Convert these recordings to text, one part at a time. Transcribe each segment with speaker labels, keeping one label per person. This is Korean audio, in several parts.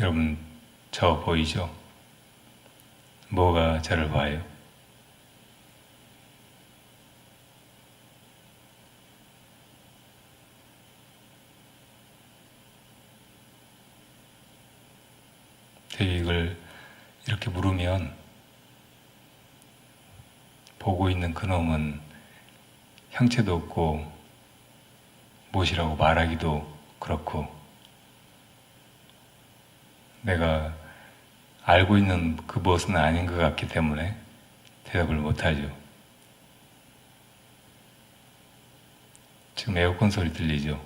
Speaker 1: 여러분 저 보이죠? 뭐가 저를 봐요? 이걸 이렇게 물으면 보고 있는 그놈은 형체도 없고 무엇이라고 말하기도 그렇고 내가 알고 있는 그 무엇은 아닌 것 같기 때문에 대답을 못하죠. 지금 에어컨 소리 들리죠?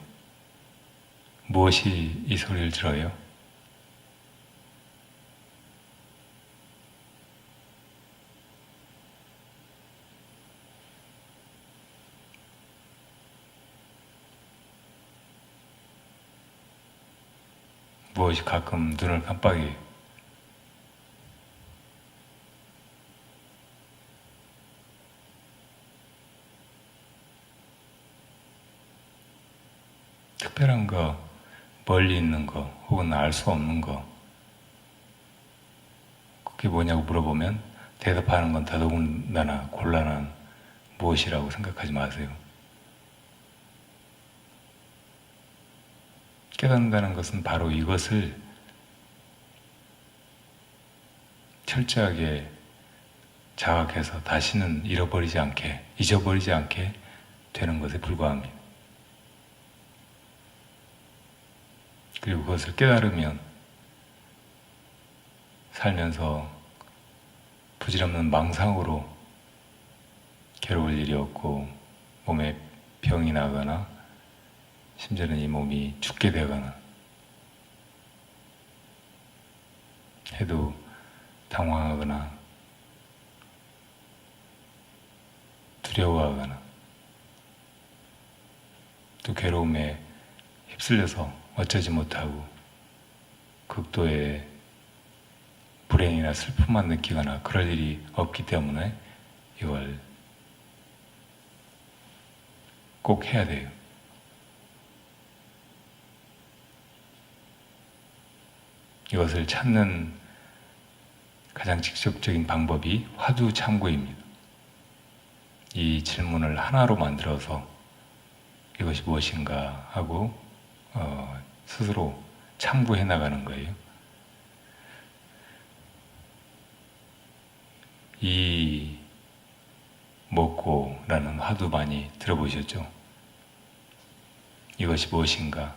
Speaker 1: 무엇이 이 소리를 들어요? 무엇이 가끔 눈을 깜빡이 특별한 거, 멀리 있는 거, 혹은 알 수 없는 거, 그게 뭐냐고 물어보면 대답하는 건 더더군다나 곤란한 무엇이라고 생각하지 마세요. 깨닫는다는 것은 바로 이것을 철저하게 자각해서 다시는 잃어버리지 않게, 잊어버리지 않게 되는 것에 불과합니다. 그리고 그것을 깨달으면 살면서 부질없는 망상으로 괴로울 일이 없고 몸에 병이 나거나 심지어는 이 몸이 죽게 되거나 해도 당황하거나 두려워하거나 또 괴로움에 휩쓸려서 어쩌지 못하고 극도의 불행이나 슬픔만 느끼거나 그럴 일이 없기 때문에 이걸 꼭 해야 돼요. 이것을 찾는 가장 직접적인 방법이 화두 참고입니다. 이 질문을 하나로 만들어서 이것이 무엇인가 하고 어, 스스로 참고해 나가는 거예요. 이 먹고라는 화두 많이 들어보셨죠? 이것이 무엇인가?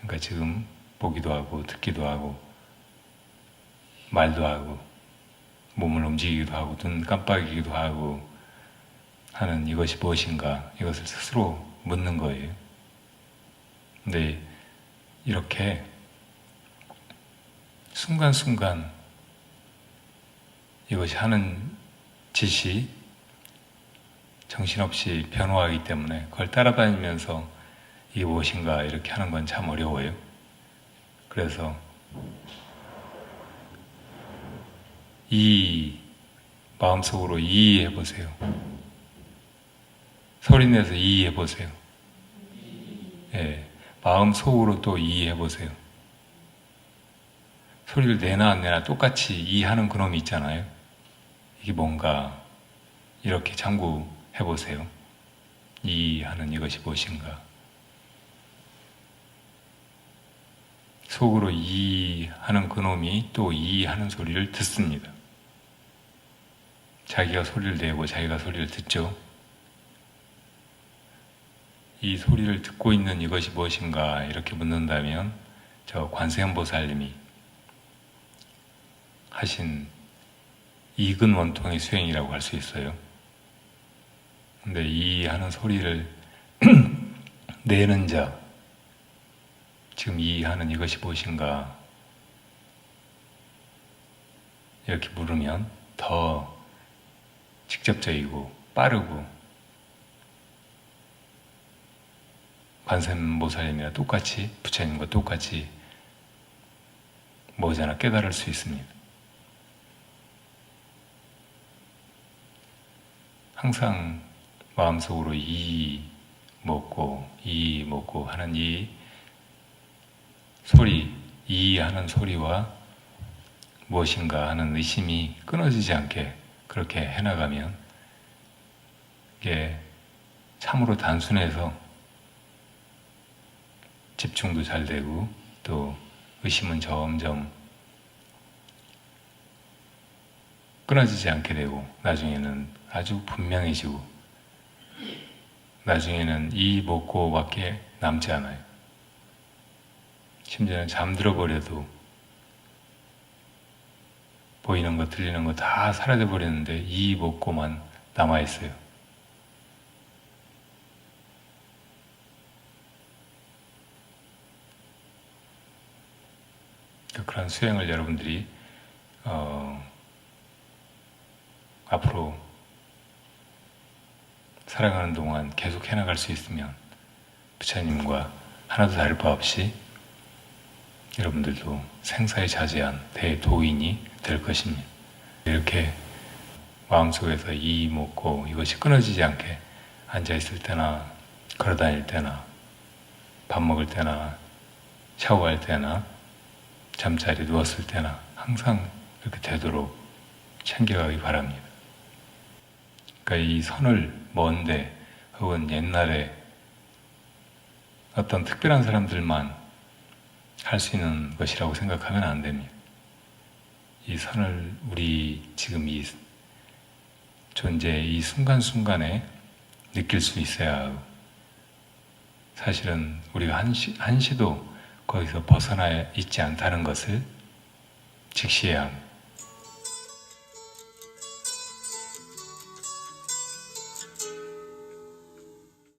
Speaker 1: 그러니까 지금 보기도 하고 듣기도 하고 말도 하고 몸을 움직이기도 하고 눈 깜빡이기도 하고 하는 이것이 무엇인가 이것을 스스로 묻는 거예요. 근데 이렇게 순간순간 이것이 하는 짓이 정신없이 변화하기 때문에 그걸 따라다니면서 이게 무엇인가 이렇게 하는 건 참 어려워요. 그래서 이 마음속으로 이해해 보세요. 소리내서 이해해 보세요. 예, 마음속으로 또 이해해 보세요. 소리를 내나 안 내나 똑같이 이해하는 그놈이 있잖아요. 이게 뭔가 이렇게 참고해 보세요. 이해하는 이것이 무엇인가. 속으로 이해하는 그놈이 또 이해하는 소리를 듣습니다. 자기가 소리를 내고 자기가 소리를 듣죠. 이 소리를 듣고 있는 이것이 무엇인가 이렇게 묻는다면 저 관세음보살님이 하신 이근 원통의 수행이라고 할 수 있어요. 근데 이 하는 소리를 내는 자, 지금 이 하는 이것이 무엇인가 이렇게 물으면 더 직접적이고 빠르고 관세음보살님이나 똑같이 부처님과 똑같이 뭐잖아 깨달을 수 있습니다. 항상 마음속으로 이 먹고 이 먹고 하는 이 소리 이 하는 소리와 무엇인가 하는 의심이 끊어지지 않게 그렇게 해나가면 이게 참으로 단순해서 집중도 잘 되고 또 의심은 점점 끊어지지 않게 되고 나중에는 아주 분명해지고 나중에는 이 먹고밖에 남지 않아요. 심지어는 잠들어 버려도 보이는 거 들리는 거다 사라져 버렸는데 이 먹고만 남아 있어요. 그런 수행을 여러분들이 어, 앞으로 살아가는 동안 계속 해나갈 수 있으면 부처님과 하나도 다를 바 없이 여러분들도 생사에 자제한 대도인이 될 것입니다. 이렇게 마음속에서 이 먹고 이것이 끊어지지 않게 앉아 있을 때나 걸어 다닐 때나 밥 먹을 때나 샤워할 때나 잠자리 누웠을 때나 항상 이렇게 되도록 챙겨가기 바랍니다. 그러니까 이 선을 먼데 혹은 옛날에 어떤 특별한 사람들만 할 수 있는 것이라고 생각하면 안 됩니다. 이 선을 우리 지금 이 존재의 이 순간순간에 느낄 수 있어야 하고 사실은 우리가 한시, 한시도 거기서 벗어나 있지 않다는 것을 직시해야 합니다.